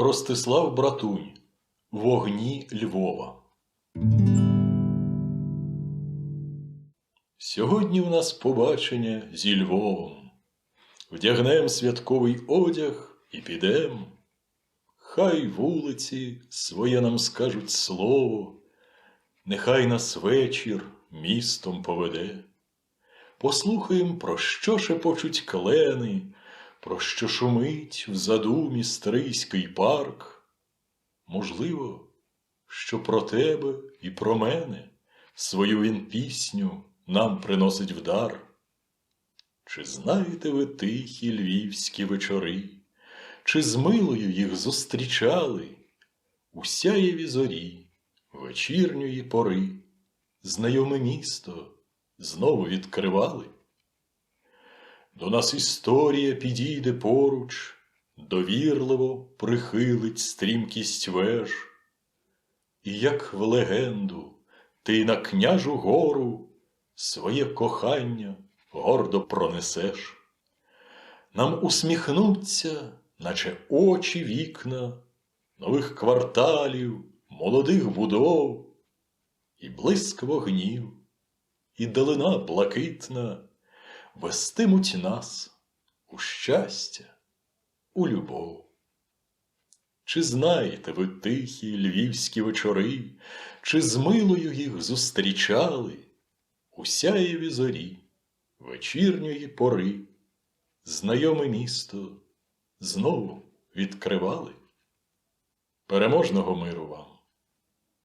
Ростислав Братунь Вогні Львова. Сьогодні в нас побачення зі Львовом. Вдягнем святковий одяг і підем. Хай вулиці своє нам скажуть слово, нехай нас вечір містом поведе. Послухаєм, про що шепочуть клени, про що шумить в задумі стрийський парк. Можливо, що про тебе і про мене свою він пісню нам приносить в дар. Чи знаєте ви тихі львівські вечори, чи з милою їх зустрічали у сяєві зорі вечірньої пори, знайоме місто знову відкривали? До нас історія підійде поруч, довірливо прихилить стрімкість веж, і як в легенду ти на княжу гору своє кохання гордо пронесеш. Нам усміхнуться, наче очі вікна нових кварталів, молодих будов, і блиск вогнів, і далина блакитна вестимуть нас у щастя, у любов. Чи знаєте ви тихі львівські вечори, чи з милою їх зустрічали у сяєві зорі вечірньої пори, знайоме місто знову відкривали? Переможного миру вам!